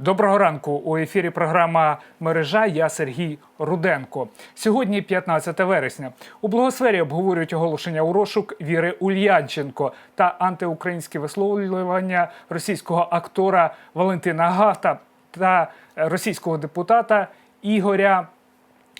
Доброго ранку у ефірі. Програма Мережа. Я Сергій Руденко. Сьогодні 15 вересня. У благосфері обговорюють оголошення у розшук Віри Ульянченко та антиукраїнські висловлювання російського актора Валентина Гафта та російського депутата Ігоря.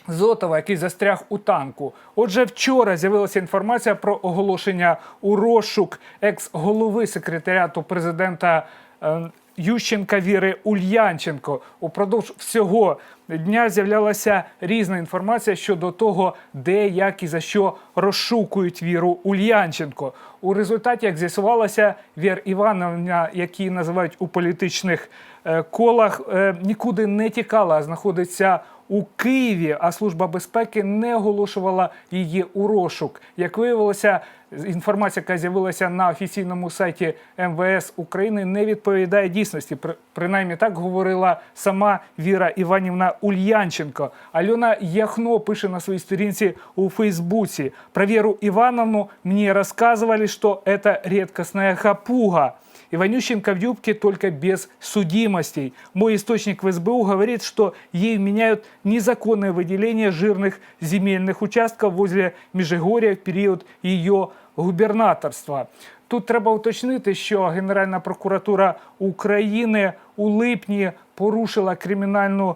Зотова, який застряг у танку. Отже, вчора з'явилася інформація про оголошення у розшук екс-голови секретаріату президента е, Ющенка Віри Ульянченко. Упродовж всього дня з'являлася різна інформація щодо того, де, як і за що розшукують Віру Ульянченко. У результаті, як з'ясувалося, Вір Івановна, які називають у політичних е, колах, е, нікуди не тікала, а знаходиться у Києві, а служба безпеки не оголошувала її у розшук. Як виявилося, інформація, яка з'явилася на офіційному сайті МВС України, не відповідає дійсності. При- Принаймні так говорила сама Віра Іванівна Ульянченко. Альона Яхно пише на своїй сторінці у Фейсбуці. Про Віру Івановну мені розказували, що це рідкісна хапуга. Иванющенко в юбке только без судимостей. Мой источник в СБУ говорит, что ей вменяют незаконное выделение жирных земельных участков возле Межигорья в период ее губернаторства. Тут треба уточнити, що Генеральна прокуратура України у липні порушила кримінальну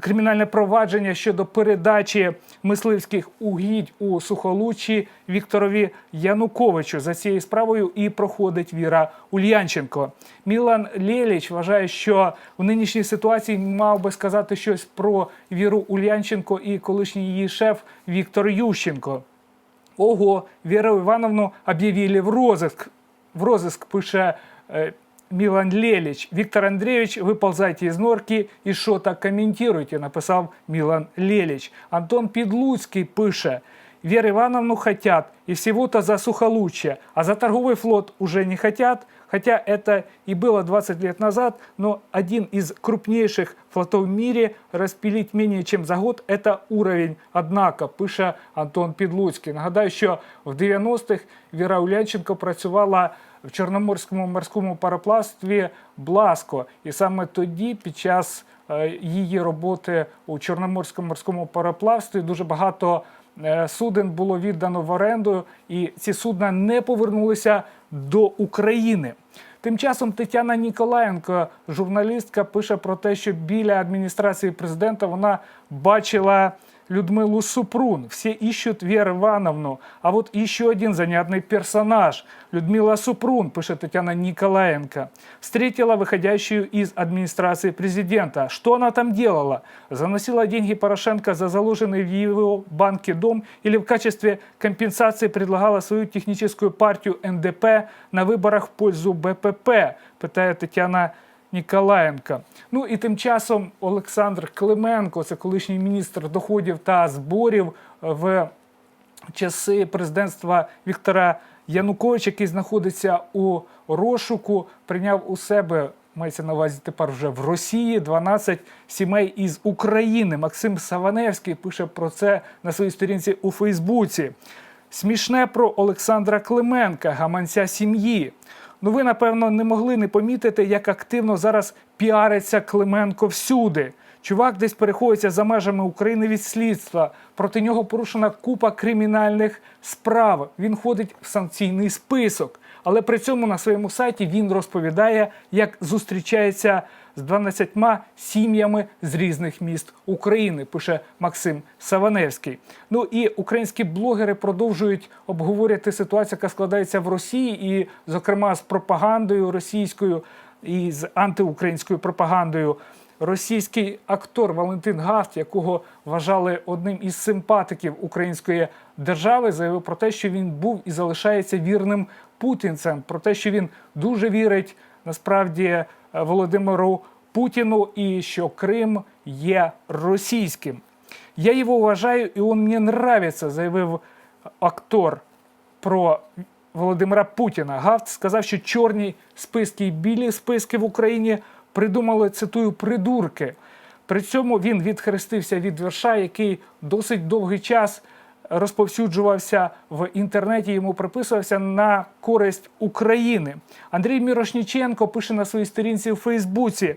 кримінальне провадження щодо передачі мисливських угідь у Сухолуччі Вікторові Януковичу. За цією справою і проходить Віра Ульянченко. Мілан Лєліч вважає, що у нинішній ситуації мав би сказати щось про Віру Ульянченко і колишній її шеф Віктор Ющенко. Ого, Веру Ивановну объявили в розыск. В розыск пише э, Милан Лелич. Виктор Андреевич, выползайте из норки и что-то комментируйте, написал Милан Лелич. Антон Підлуцький пише. Веру Ивановну хотят, и всего-то за сухолуччие, а за торговый флот уже не хотят, хотя это и было 20 лет назад, но один из крупнейших флотов в мире распилить менее чем за год – это уровень. Однако, пише Антон Підлуцький. Нагадаю, що в 90-х Віра Улянченко працювала в Чорноморському морському пароплавстві Бласко. І саме тоді, під час е, її роботи у Чорноморському морському пароплавстві, дуже багато е, суден було віддано в оренду, і ці судна не повернулися до України. Тим часом Тетяна Ніколаєнко, журналістка, пише про те, що біля адміністрації президента вона бачила Людмилу Супрун. Все ищут Веру Ивановну. А вот еще один занятный персонаж. Людмила Супрун, пишет Татьяна Николаенко. Встретила выходящую из администрации президента. Что она там делала? Заносила деньги Порошенко за заложенный в его банке дом или в качестве компенсации предлагала свою техническую партию НДП на выборах в пользу БПП? Питає Тетяна Ніколаєнка. Ну і тим часом Олександр Клименко, це колишній міністр доходів та зборів в часи президентства Віктора Януковича, який знаходиться у розшуку, прийняв у себе. Мається на увазі тепер вже в Росії 12 сімей із України. Максим Саваневський пише про це на своїй сторінці у Фейсбуці. Смішне про Олександра Клименка, гаманця сім'ї. Ну, ви, напевно, не могли не помітити, як активно зараз піариться Клименко всюди. Чувак десь переходиться за межами України від слідства. Проти нього порушена купа кримінальних справ. Він ходить в санкційний список. Але при цьому на своєму сайті він розповідає, як зустрічається з 12 сім'ями з різних міст України, пише Максим Саваневський. Ну і українські блогери продовжують обговорювати ситуацію, яка складається в Росії, і, зокрема, з пропагандою російською і з антиукраїнською пропагандою. Російський актор Валентин Гафт, якого вважали одним із симпатиків української держави, заявив про те, що він був і залишається вірним путінцем, про те, що він дуже вірить насправді е, Володимиру Путіну і що Крим є російським. Я його вважаю, і він мені нравиться, заявив актор про Володимира Путіна. Гафт сказав, що чорні списки і білі списки в Україні придумали цитую придурки. При цьому він відхрестився від вірша, який досить довгий час розповсюджувався в інтернеті. Йому приписувався на користь України. Андрій Мірошніченко пише на своїй сторінці у Фейсбуці.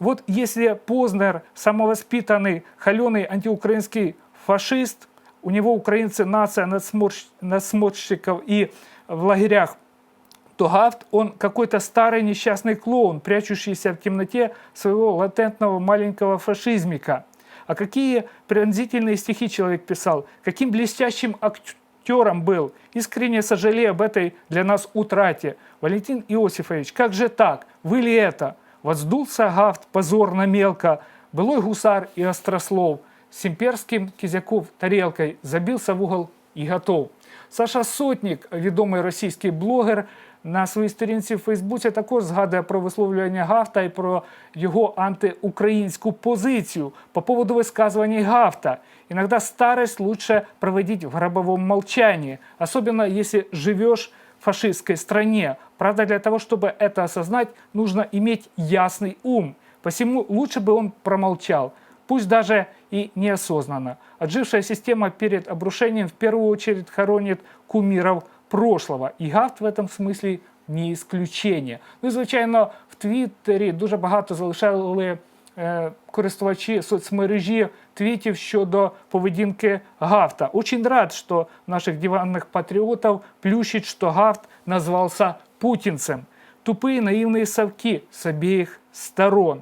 вот если Познер самовоспитанный, холеный антиукраинский фашист, у него украинцы нация надсмотрщ- надсмотрщиков и в лагерях то Гафт, он какой-то старый несчастный клоун, прячущийся в темноте своего латентного маленького фашизмика. А какие пронзительные стихи человек писал, каким блестящим актером был. Искренне сожалею об этой для нас утрате. Валентин Иосифович, как же так? Вы ли это? Воздулся Гафт позорно мелко, былой гусар и острослов. С имперским Кизяков тарелкой забился в угол і готов. Саша Сотнік, відомий російський блогер, на своїй сторінці в Фейсбуці також згадує про висловлювання Гафта і про його антиукраїнську позицію по поводу высказываний Гафта. Иногда старость лучше проводить в гробовом молчании, особенно если живешь в фашистской стране. Правда, для того, чтобы это осознать, нужно иметь ясный ум. Посему лучше бы он промолчал, пусть даже и неосознанно. Отжившая система перед обрушением в первую очередь хоронит кумиров прошлого. І Гафт в этом смислі не исключение. Ну і звичайно, в Твіттері дуже багато залишали е, користувачі соцмережі твітів щодо поведінки Гафта. Очень рад, что наших диванных патриотов плющит, что Гафт назвался путинцем. Тупые наивные совки с обеих сторон.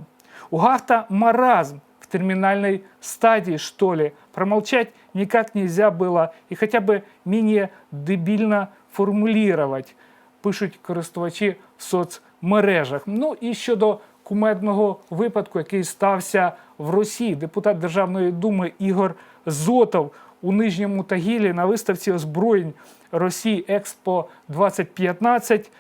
У Гафта маразм в терминальной стадии, что ли. Промолчать никак нельзя было и хотя бы менее дебильно формулировать, пишуть користувачі в соцмережах. Ну і щодо кумедного випадку, який стався в Росії, депутат Державної думи Ігор Зотов у Нижньому Тагілі на виставці озброєнь Росії Експо 2015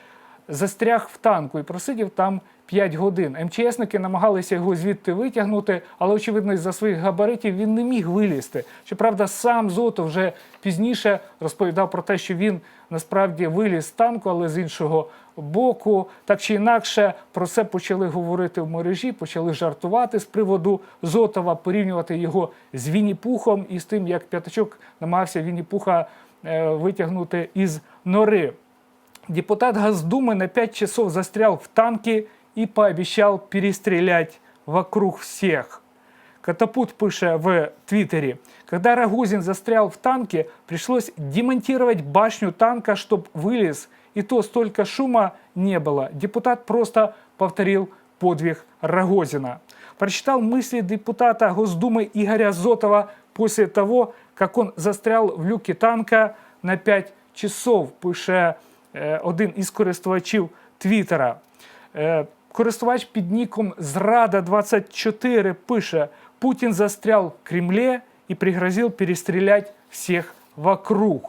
застряг в танку і просидів там 5 годин. МЧСники намагалися його звідти витягнути, але очевидно, із-за своїх габаритів він не міг вилізти. Щоправда, сам Зото вже пізніше розповідав про те, що він насправді виліз з танку, але з іншого боку. Так чи інакше, про це почали говорити в мережі, почали жартувати з приводу Зотова, порівнювати його з Вінні-Пухом і з тим, як п'ятачок намагався Вінні-Пуха е, витягнути із нори. Депутат Госдумы на 5 часов застрял в танке и пообещал перестрелять вокруг всех. Катапут пыша в Твиттере. Когда Рогозин застрял в танке, пришлось демонтировать башню танка, чтобы вылез. И то столько шума не было. Депутат просто повторил подвиг Рогозина. Прочитал мысли депутата Госдумы Игоря Зотова после того, как он застрял в люке танка на 5 часов, пише один із користувачів Твіттера. Е, Користувач під ніком Зрада24 пише: Путін застрял в Кремле і пригрозив перестрілять всіх вокруг.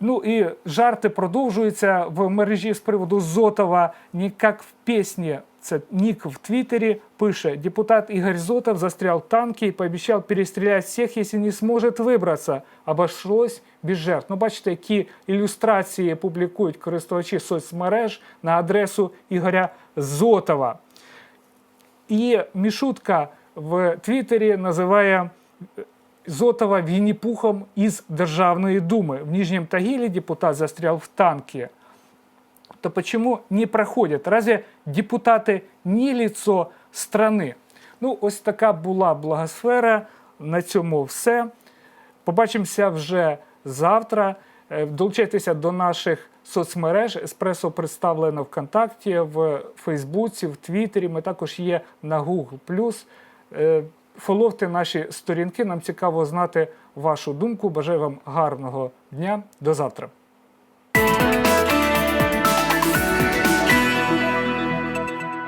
Ну і жарти продовжуються в мережі з приводу Зотова. Як в пісні. Це Нік в Твіттері пише: депутат Ігор Зотов застрял в танке і пообіцяв перестріляти всіх, якщо не зможе вибратися. Обошлось без жертв. Ну, бачите, які ілюстрації публікують користувачі соцмереж на адресу Ігоря Зотова. І Мішутка в Твіттері називає Зотова Вінні-Пухом із Державної думи. В Нижнем Тагиле депутат застрял в танке. То почему не проходят? Разве депутати не лицо страны? Ну, ось така була благосфера. На цьому все. Побачимося вже завтра. Е, Долучайтеся до наших соцмереж. Еспресо представлено ВКонтакті, в Фейсбуці, в Твіттері. Ми також є на Google+. Е, Фоловте наші сторінки. Нам цікаво знати вашу думку. Бажаю вам гарного дня. До завтра.